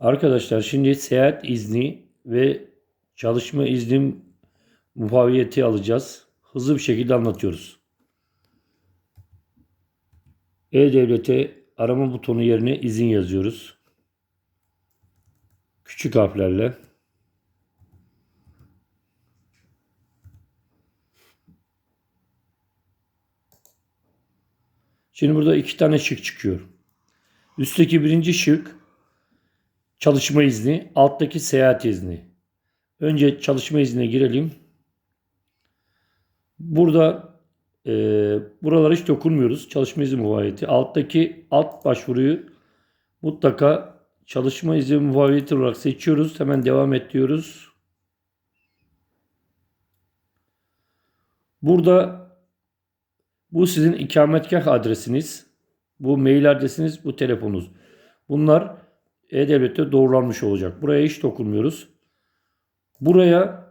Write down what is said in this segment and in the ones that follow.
Arkadaşlar şimdi seyahat izni ve çalışma iznim muaviyeti alacağız. Hızlı bir şekilde anlatıyoruz. E-Devlet'e arama butonu yerine izin yazıyoruz. Küçük harflerle. Şimdi burada iki tane şık çıkıyor. Üstteki birinci şık çalışma izni, alttaki seyahat izni. Önce çalışma iznine girelim. Burada e, buralara hiç dokunmuyoruz. Çalışma izni muaviyeti. Alttaki alt başvuruyu mutlaka çalışma izni muaviyeti olarak seçiyoruz. Hemen devam et diyoruz. Burada bu sizin ikametgah adresiniz. Bu mail adresiniz, bu telefonunuz. Bunlar E-Devlet'te doğrulanmış olacak. Buraya hiç dokunmuyoruz. Buraya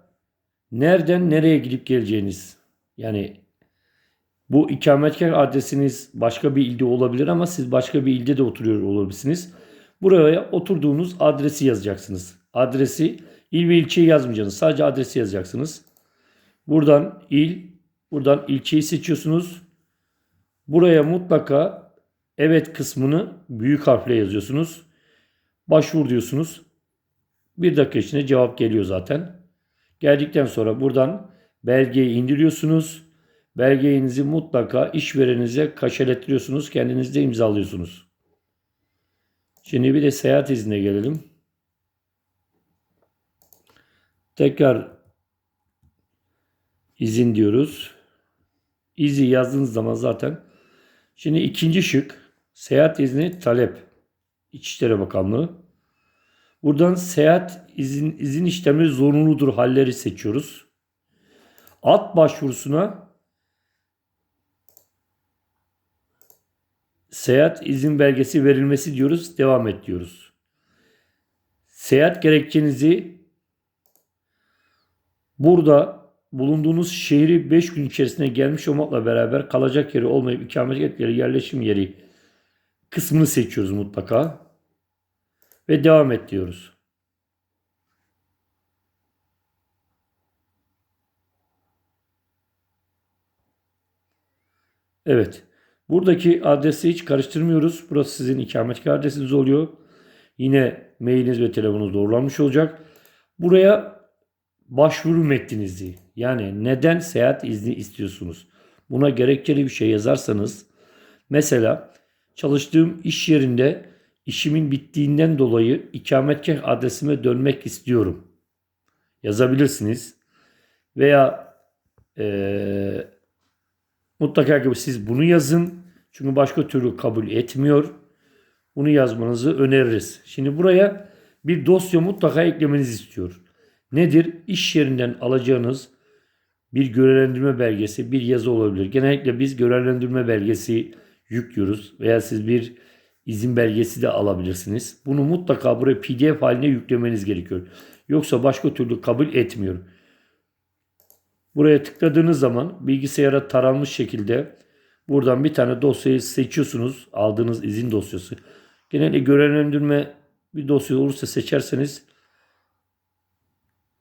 nereden nereye gidip geleceğiniz. Yani bu ikametgah adresiniz başka bir ilde olabilir ama siz başka bir ilde de oturuyor olabilirsiniz. Buraya oturduğunuz adresi yazacaksınız. Adresi il ve ilçeyi yazmayacaksınız. Sadece adresi yazacaksınız. Buradan il, buradan ilçeyi seçiyorsunuz. Buraya mutlaka evet kısmını büyük harfle yazıyorsunuz. Başvur diyorsunuz. Bir dakika içinde cevap geliyor zaten. Geldikten sonra buradan belgeyi indiriyorsunuz. Belgenizi mutlaka işverenize kaşelettiriyorsunuz. Kendiniz de imzalıyorsunuz. Şimdi bir de seyahat iznine gelelim. Tekrar izin diyoruz. İzi yazdığınız zaman zaten. Şimdi ikinci şık seyahat izni talep. İçişleri Bakanlığı. Buradan seyahat izin, izin işlemi zorunludur halleri seçiyoruz. Alt başvurusuna seyahat izin belgesi verilmesi diyoruz. Devam et diyoruz. Seyahat gerekçenizi burada bulunduğunuz şehri 5 gün içerisinde gelmiş olmakla beraber kalacak yeri olmayıp ikamet yeri, yerleşim yeri kısmını seçiyoruz mutlaka. Ve devam et diyoruz. Evet. Buradaki adresi hiç karıştırmıyoruz. Burası sizin ikametgah adresiniz oluyor. Yine mailiniz ve telefonunuz doğrulanmış olacak. Buraya başvuru metninizi yani neden seyahat izni istiyorsunuz? Buna gerekçeli bir şey yazarsanız mesela çalıştığım iş yerinde işimin bittiğinden dolayı ikametgah adresime dönmek istiyorum. Yazabilirsiniz. Veya eee Mutlaka ki siz bunu yazın. Çünkü başka türlü kabul etmiyor. Bunu yazmanızı öneririz. Şimdi buraya bir dosya mutlaka eklemenizi istiyor. Nedir? İş yerinden alacağınız bir görevlendirme belgesi, bir yazı olabilir. Genellikle biz görevlendirme belgesi yüklüyoruz veya siz bir izin belgesi de alabilirsiniz. Bunu mutlaka buraya PDF haline yüklemeniz gerekiyor. Yoksa başka türlü kabul etmiyor. Buraya tıkladığınız zaman bilgisayara taranmış şekilde buradan bir tane dosyayı seçiyorsunuz. Aldığınız izin dosyası. Genelde görevlendirme bir dosya olursa seçerseniz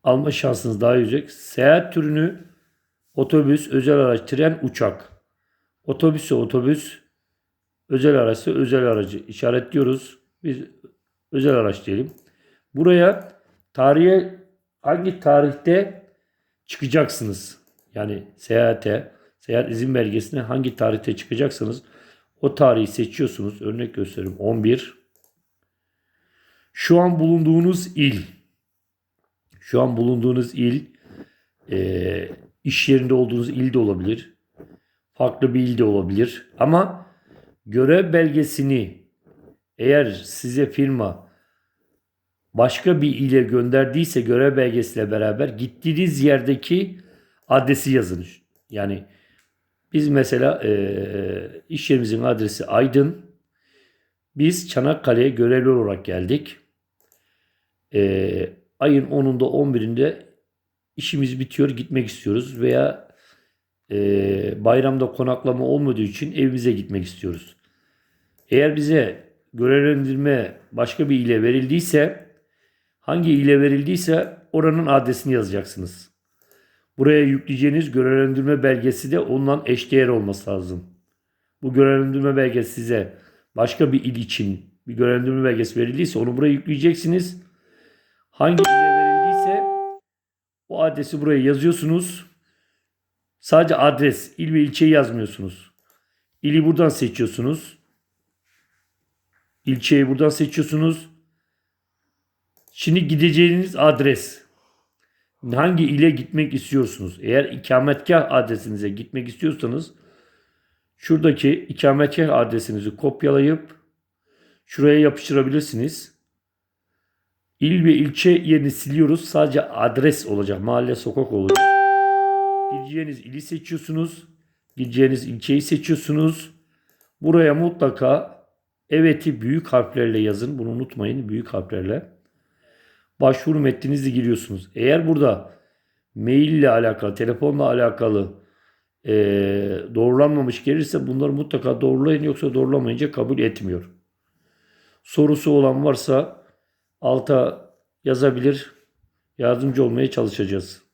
alma şansınız daha yüksek. Seyahat türünü otobüs, özel araç, tren, uçak. Otobüsse otobüs, özel araçsa özel aracı işaretliyoruz. Biz özel araç diyelim. Buraya tarihe hangi tarihte çıkacaksınız. Yani seyahate, seyahat izin belgesine hangi tarihte çıkacaksınız o tarihi seçiyorsunuz. Örnek göstereyim 11. Şu an bulunduğunuz il. Şu an bulunduğunuz il e, iş yerinde olduğunuz il de olabilir. Farklı bir il de olabilir. Ama görev belgesini eğer size firma başka bir ile gönderdiyse görev belgesiyle beraber gittiğiniz yerdeki adresi yazın. Yani biz mesela e, iş yerimizin adresi Aydın. Biz Çanakkale'ye görevli olarak geldik. E, ayın 10'unda 11'inde işimiz bitiyor gitmek istiyoruz veya e, bayramda konaklama olmadığı için evimize gitmek istiyoruz. Eğer bize görevlendirme başka bir ile verildiyse hangi ile verildiyse oranın adresini yazacaksınız. Buraya yükleyeceğiniz görevlendirme belgesi de ondan eşdeğer olması lazım. Bu görevlendirme belgesi size başka bir il için bir görevlendirme belgesi verildiyse onu buraya yükleyeceksiniz. Hangi ile verildiyse o adresi buraya yazıyorsunuz. Sadece adres, il ve ilçeyi yazmıyorsunuz. İli buradan seçiyorsunuz. İlçeyi buradan seçiyorsunuz. Şimdi gideceğiniz adres. Hangi ile gitmek istiyorsunuz? Eğer ikametgah adresinize gitmek istiyorsanız şuradaki ikametgah adresinizi kopyalayıp şuraya yapıştırabilirsiniz. İl ve ilçe yerini siliyoruz. Sadece adres olacak. Mahalle, sokak olacak. Gideceğiniz ili seçiyorsunuz. Gideceğiniz ilçeyi seçiyorsunuz. Buraya mutlaka evet'i büyük harflerle yazın. Bunu unutmayın büyük harflerle. Başvuru metninizi giriyorsunuz. Eğer burada mail ile alakalı, telefonla alakalı eee, doğrulanmamış gelirse bunları mutlaka doğrulayın yoksa doğrulamayınca kabul etmiyor. Sorusu olan varsa alta yazabilir. Yardımcı olmaya çalışacağız.